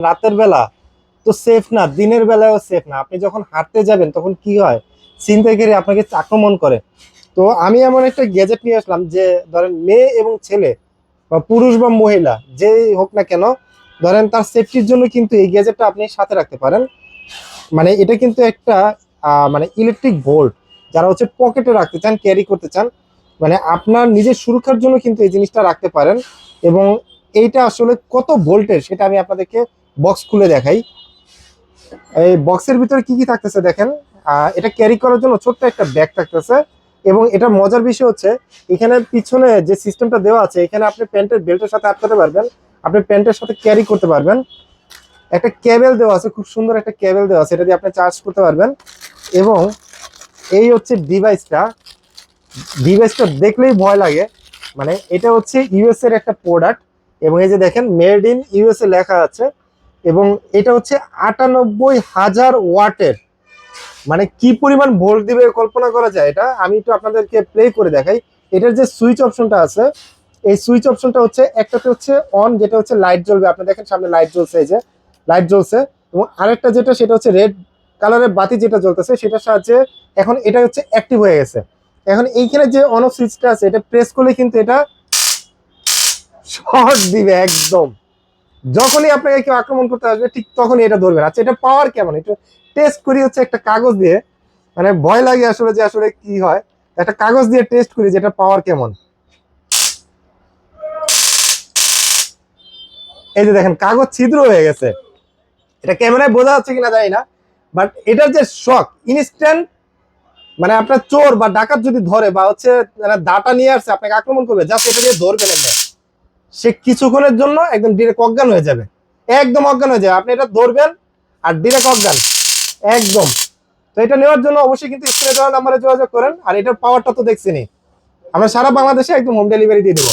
রাতের বেলা, তো সেফ না, দিনের বেলায়ও সেফ না। আপনি যখন হাঁটতে যাবেন, তখন কি হয়? ছিনতাইকারী আপনাকে আক্রমণ করে। তো আমি এমন একটা গ্যাজেট নিয়ে আসলাম যে, ধরেন মেয়ে এবং ছেলে, বা পুরুষ বা মহিলা, যেই হোক না কেন, ধরেন তার সেফটির জন্য কিন্তু এই গ্যাজেটটা আপনি সাথে রাখতে পারেন। মানে এটা কিন্তু একটা মানে ইলেকট্রিক ভোল্ট যারা হচ্ছে পকেটে রাখতে চান ক্যারি করতে চান মানে আপনার নিজের সুরক্ষার জন্য কিন্তু এই জিনিসটা রাখতে পারেন। এবং এইটা আসলে কত ভোল্টের সেটা আমি আপনাদেরকে বক্স খুলে দেখাই। এই বক্সের ভিতরে কি কি থাকতেছে দেখেন? এটা ক্যারি করার জন্য ছোট্ট একটা ব্যাগ থাকতেছে এবং এটা মজার বিষয় হচ্ছে, এখানে পিছনে যে সিস্টেমটা দেওয়া আছে, এখানে আপনি প্যান্টের বেল্টের সাথে আটকাতে পারবেন, আপনি প্যান্টের সাথে ক্যারি করতে পারবেন। একটা ক্যাবেল দেওয়া আছে, খুব সুন্দর একটা ক্যাবেল দেওয়া আছে, এটা দিয়ে আপনি চার্জ করতে পারবেন। এবং এই হচ্ছে ডিভাইসটা ডিভাইসটা দেখলেই ভয় লাগে। মানে এটা হচ্ছে ইউএস এর একটা প্রোডাক্ট এবং এই যে দেখেন মেড ইন ইউএসএ লেখা আছে। এবং এটা হচ্ছে আটানব্বই হাজার ওয়াটের। মানে কি পরিমাণ ভোল্ট দিবে কল্পনা করা যায় এটা? আমি একটু আপনাদেরকে প্লে করে দেখাই। এটার যে সুইচ অপশনটা আছে, এই সুইচ অপশনটা হচ্ছে, একটাতে হচ্ছে অন যেটা হচ্ছে লাইট জ্বলবে। আপনি দেখেন সামনে লাইট জ্বলছে এই যে লাইট জ্বলছে। এবং আরেকটা যেটা, সেটা হচ্ছে রেড কালারের বাতি যেটা জ্বলতেছে, সেটার সাহায্যে এখন এটা হচ্ছে অ্যাক্টিভ হয়ে গেছে। এখন এইখানে যে অন অফ সুইচটা আছে, এটা প্রেস করলে কিন্তু এটা শর্ট দিবে একদম। যখনই আপনাকে কেউ আক্রমণ করতে আসবে, ঠিক তখনই এটা ধরবে আচ্ছা এটা পাওয়ার কেমন? একটু টেস্ট করি হচ্ছে একটা কাগজ দিয়ে। মানে ভয় লাগে আসলে যে আসলে কি হয়। একটা কাগজ দিয়ে টেস্ট করি যে এটা পাওয়ার কেমন। এই যে দেখেন, কাগজ ছিদ্র হয়ে গেছে। এটা ক্যামেরায় বোঝা যাচ্ছে কিনা জানি না বাট এটার যে শখ ইনস্ট্যান্ট মানে আপনার চোর বা ডাকাত যদি ধরে বা হচ্ছে মানে দাটা নিয়ে আসছে, আপনাকে আক্রমণ করবে জাস্ট এটা দিয়ে ধরবেন এমনি। সে কিছুক্ষণের জন্য একদম ডিরেক্ট অজ্ঞান হয়ে যাবে। একদম অজ্ঞান হয়ে যাবে। আপনি এটা ধরবেন আর ডিরেক্ট অজ্ঞান। একদম। তো এটা নেওয়ার জন্য অবশ্যই কিন্তু স্ক্রিনে দেওয়া নাম্বারে যোগাযোগ করেন। আর এটার পাওয়ারটা তো দেখছিনি আমরা সারা বাংলাদেশে একদম হোম ডেলিভারি দিয়ে দেবো।